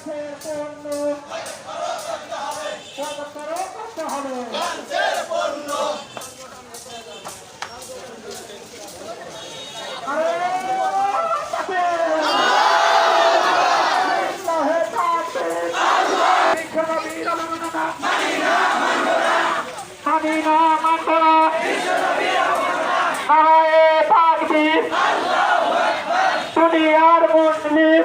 পণ্য সদস্যরও করতে হবে অবমাননা মানি না মানব না নারায়ে তাকবীর দুনিয়ার মুসলিম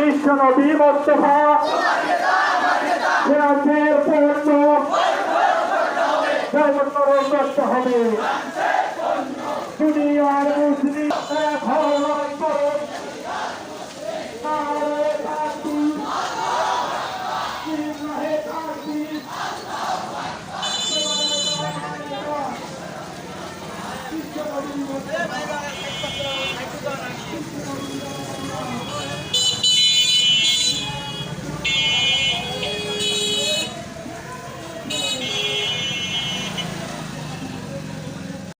বিশ্ব নবী মোস্তফা সিরাজের পূর্ণ জয়মন্ডল করতে হবে। দুনিয়ার মুসলিম এক হওয়ার লড়াই